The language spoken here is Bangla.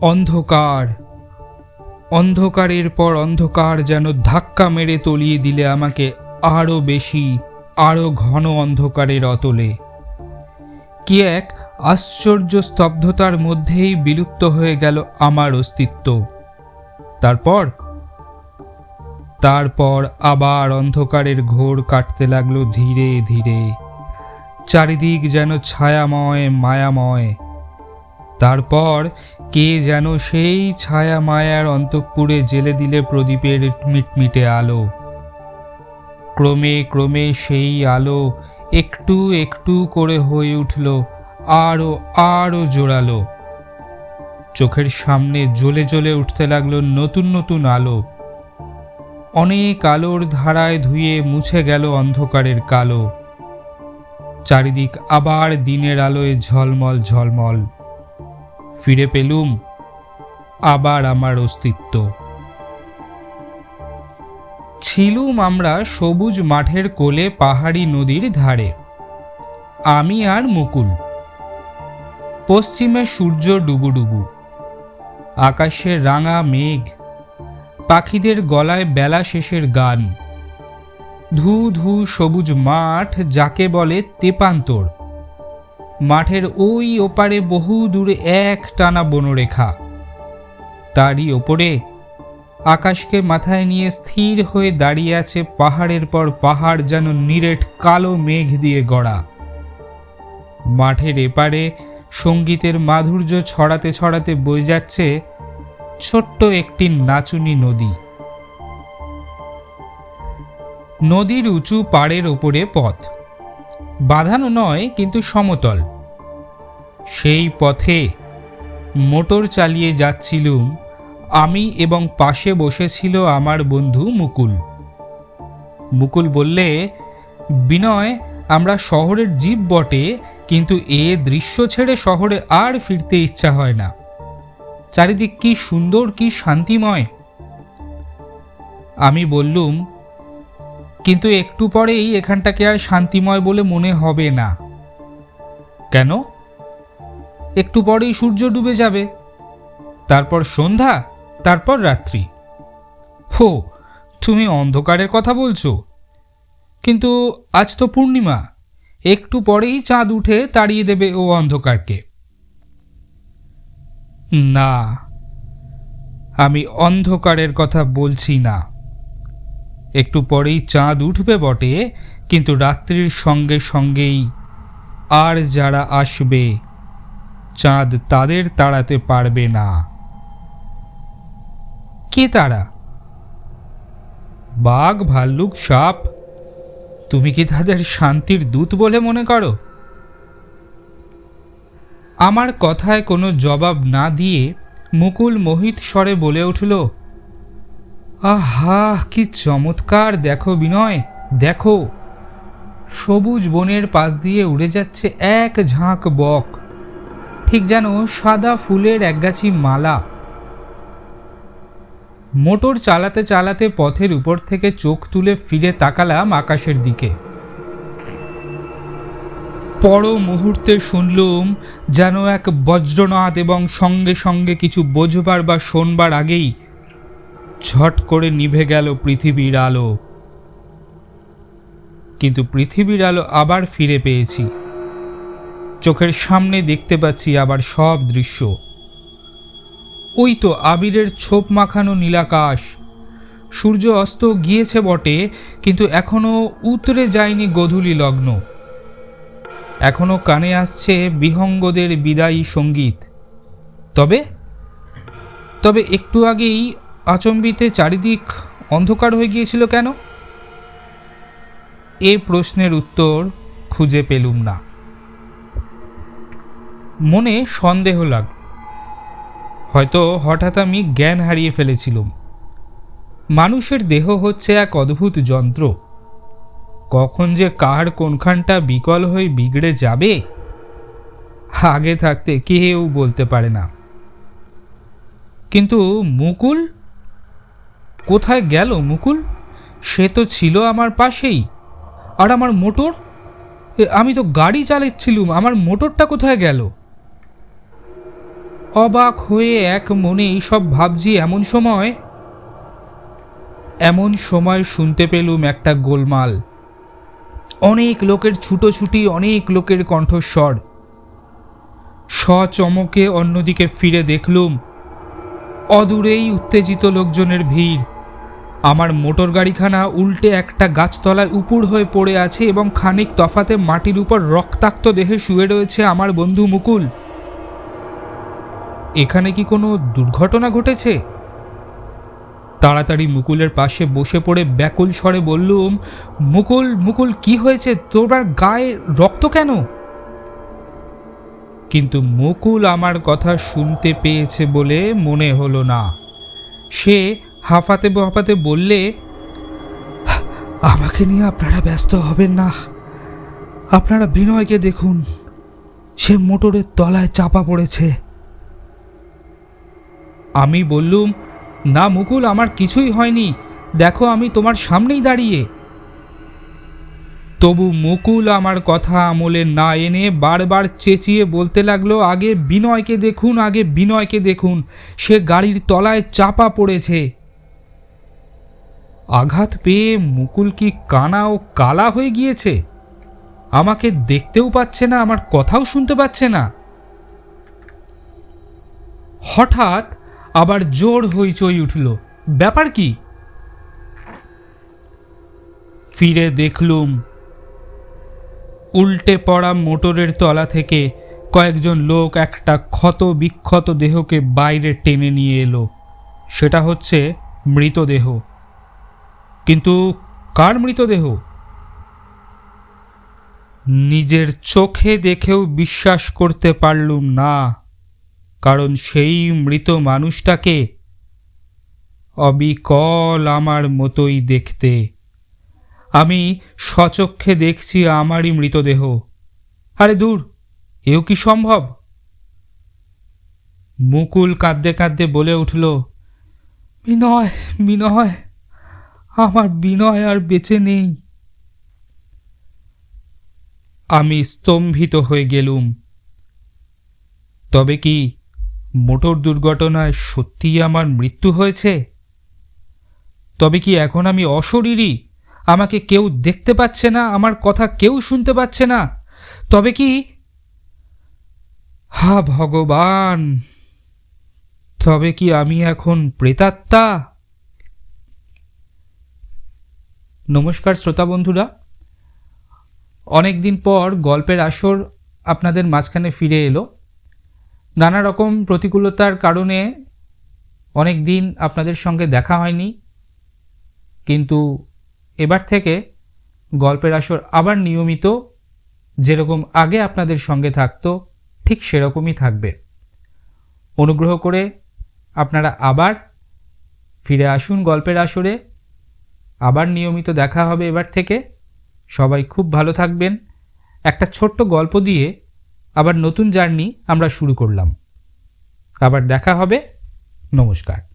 অন্ধকার। অন্ধকারের পর অন্ধকার যেন ধাক্কা মেরে তলিয়ে দিলে আমাকে আরও বেশি আরও ঘন অন্ধকারের অতলে কি এক আশ্চর্য স্তব্ধতার মধ্যেই বিলুপ্ত হয়ে গেল আমার অস্তিত্ব। তারপর? তারপর আবার অন্ধকারের ঘোর কাটতে লাগল ধীরে ধীরে। চারিদিক যেন ছায়াময়, মায়াময়। তারপর কে যেন সেই ছায়া মায়ার অন্তঃপুরে জেলে দিলে প্রদীপের মিটমিটে আলো। ক্রমে ক্রমে সেই আলো একটু একটু করে হয়ে উঠল আরও আরও জোরালো। চোখের সামনে জ্বলে জ্বলে উঠতে লাগল নতুন নতুন আলো। অনেক আলোর ধারায় ধুয়ে মুছে গেল অন্ধকারের কালো। চারিদিক আবার দিনের আলোয় ঝলমল ঝলমল। ফিরে পেলুম, আবার আমার অস্তিত্ব। ছিলুম আমরা সবুজ মাঠের কোলে পাহাড়ি নদীর ধারে। আমি আর মুকুল। পশ্চিমে সূর্য ডুবুডুবু, আকাশে রাঙা মেঘ, পাখিদের গলায় বেলা শেষের গান। ধু ধু সবুজ মাঠ যাকে বলে তেপান্তর। মাঠের ওই ওপারে বহু দূরে এক টানা বনরেখা। তারই ওপরে আকাশকে মাথায় নিয়ে স্থির হয়ে দাঁড়িয়ে আছে পাহাড়ের পর পাহাড় যেন নিরেট কালো মেঘ দিয়ে গড়া। মাঠের এপারে সঙ্গীতের মাধুর্য ছড়াতে ছড়াতে বয়ে যাচ্ছে ছোট্ট একটি নাচুনি নদী। নদীর উঁচু পাড়ের ওপরে পথ। বাঁধানো নয়, কিন্তু সমতল। সেই পথে মোটর চালিয়ে যাচ্ছিলুম। আমি এবং পাশে বসেছিল আমার বন্ধু মুকুল। মুকুল বললে, বিনয়, আমরা শহরের জীব বটে, কিন্তু এ দৃশ্য ছেড়ে শহরে আর ফিরতে ইচ্ছা হয় না। চারিদিক কি সুন্দর, কি শান্তিময়। আমি বললুম কিন্তু একটু পরেই এখানটাকে আর শান্তিময় বলে মনে হবে না। কেন? একটু পরেই সূর্য ডুবে যাবে। তারপর সন্ধ্যা, তারপর রাত্রি। হো, তুমি অন্ধকারের কথা বলছো। কিন্তু আজ তো পূর্ণিমা। একটু পরেই চাঁদ উঠে তাড়িয়ে দেবে ও অন্ধকারকে। না, আমি অন্ধকারের কথা বলছি না। একটু পরেই চাঁদ উঠবে বটে, কিন্তু রাত্রির সঙ্গে সঙ্গেই আর যারা আসবে, চাঁদ তাদের তাড়াতে পারবে না। কে তারা? বাঘ, ভাল্লুক, সাপ, তুমি কি তাদের শান্তির দূত বলে মনে করো? আমার কথায় কোনো জবাব না দিয়ে মুকুল মোহিত স্বরে বলে উঠল আহা, কি চমৎকার! দেখো বিনয়, দেখো। সবুজ বনের পাশ দিয়ে উড়ে যাচ্ছে এক ঝাঁক বক। ঠিক যেন সাদা ফুলের একগাছি মালা। মোটর চালাতে চালাতে পথের উপর থেকে চোখ তুলে ফিরে তাকালাম আকাশের দিকে। পর মুহূর্তে শুনলুম যেন এক বজ্রনাদ এবং সঙ্গে সঙ্গে কিছু বোঝবার বা শোনবার আগেই ঝট করে নিভে গেল পৃথিবীর আলো। কিন্তু পৃথিবীর আলো আবার ফিরে পেয়েছি। চোখের সামনে দেখতে পাচ্ছি আবার সব দৃশ্য। ওই তো আবিরের ছোপ মাখানো নীলাকাশ। সূর্য অস্ত গিয়েছে বটে, কিন্তু এখনও উতরে যায়নি গধূলি লগ্ন। এখনও কানে আসছে বিহঙ্গদের বিদায়ী সংগীত। তবে তবে একটু আগেই আচম্বিতে চারিদিক অন্ধকার হয়ে গিয়েছিল কেন? এ প্রশ্নের উত্তর খুঁজে পেলুম না। মনে সন্দেহ লাগল। হয়তো হঠাৎ আমি জ্ঞান হারিয়ে ফেলেছিলাম। মানুষের দেহ হচ্ছে এক অদ্ভুত যন্ত্র। কখন যে কার কোনখানটা বিকল হয়ে বিগড়ে যাবে, আগে থাকতে কেউ বলতে পারে না। কিন্তু মুকুল কোথায় গেল মুকুল? সে তো ছিল আমার পাশেই। আর আমার মোটর? আমি তো গাড়ি চালাচ্ছিলুম, আমার মোটরটা কোথায় গেল? অবাক হয়ে এক মনে এইসব ভাবছি এমন সময় এমন সময় শুনতে পেলুম একটা গোলমাল। অনেক লোকের ছুটোছুটি, অনেক লোকের কণ্ঠস্বর। সচমকে অন্যদিকে ফিরে দেখলুম, অদূরেই উত্তেজিত লোকজনের ভিড়। আমার মোটর গাড়িখানা উল্টে একটা গাছতলায় উপুড় হয়ে পড়ে আছে এবং খানিক তফাতে মাটির উপর রক্তাক্ত দেহে শুয়ে রয়েছে আমার বন্ধু মুকুল। এখানে কি কোনো দুর্ঘটনা ঘটেছে? তাড়াতাড়ি মুকুলের পাশে বসে পড়ে ব্যাকুল স্বরে বললুম, মুকুল মুকুল, কি হয়েছে? তোর গায়ে রক্ত কেন? কিন্তু মুকুল আমার কথা শুনতে পেয়েছে বলে মনে হলো না। সে হাঁফাতে হাঁফাতে বললে, আমাকে নিয়ে আপনারা ব্যস্ত হবেন না। আপনারা বিনয়কে দেখুন, সে মোটরের তলায় চাপা পড়েছে। আমি বললুম, না মুকুল, আমার কিছুই হয়নি। দেখো, আমি তোমার সামনেই দাঁড়িয়ে। তবু মুকুল আমার কথা আমলে না এনে বারবার চেঁচিয়ে বলতে লাগল, আগে বিনয়কে দেখুন, আগে বিনয়কে দেখুন। সে গাড়ির তলায় চাপা পড়েছে। আঘাত পেয়ে মুকুল কি কানা ও কালা হয়ে গিয়েছে? আমাকে দেখতেও পাচ্ছে না, আমার কথাও শুনতে পাচ্ছে না। হঠাৎ আবার জোর হইচই উঠল। ব্যাপার কি? ফিরে দেখলুম, উল্টে পড়া মোটরের তলা থেকে কয়েকজন লোক একটা ক্ষত বিক্ষত দেহকে বাইরে টেনে নিয়ে এলো। সেটা হচ্ছে মৃতদেহ। কিন্তু কার মৃতদেহ নিজের চোখে দেখেও বিশ্বাস করতে পারলুম না, কারণ সেই মৃত মানুষটাকে অবিকল আমার মতোই দেখতে। আমি সচক্ষে দেখছি আমারই মৃতদেহ আরে দূর, এও কি সম্ভব? মুকুল কাঁদতে কাঁদতে বলে উঠল, বিনয় বিনয়। আমার বিনয় আর বেঁচে নেই। আমি স্তম্ভিত হয়ে গেলুম। তবে কি মোটর দুর্ঘটনায় সত্যিই আমার মৃত্যু হয়েছে? তবে কি এখন আমি অশরীরী? আমাকে কেউ দেখতে পাচ্ছে না, আমার কথা কেউ শুনতে পাচ্ছে না। তবে কি হা, ভগবান! তবে কি আমি এখন প্রেতাত্মা? নমস্কার শ্রোতা বন্ধুরা। অনেক দিন পর গল্পের আসর আপনাদের মাঝখানে ফিরে এলো। নানা রকম প্রতিকূলতার কারণে অনেক দিন আপনাদের সঙ্গে দেখা হয়নি। কিন্তু এবার থেকে গল্পের আসর আবার নিয়মিত, যেরকম আগে আপনাদের সঙ্গে থাকতো, ঠিক সেরকমই থাকবে। অনুগ্রহ করে আপনারা আবার ফিরে আসুন গল্পের আসরে। আবার নিয়মিত দেখা হবে এবার থেকে। সবাই খুব ভালো থাকবেন। একটা ছোট্ট গল্প দিয়ে আবার নতুন জার্নি আমরা শুরু করলাম। আবার দেখা হবে। নমস্কার।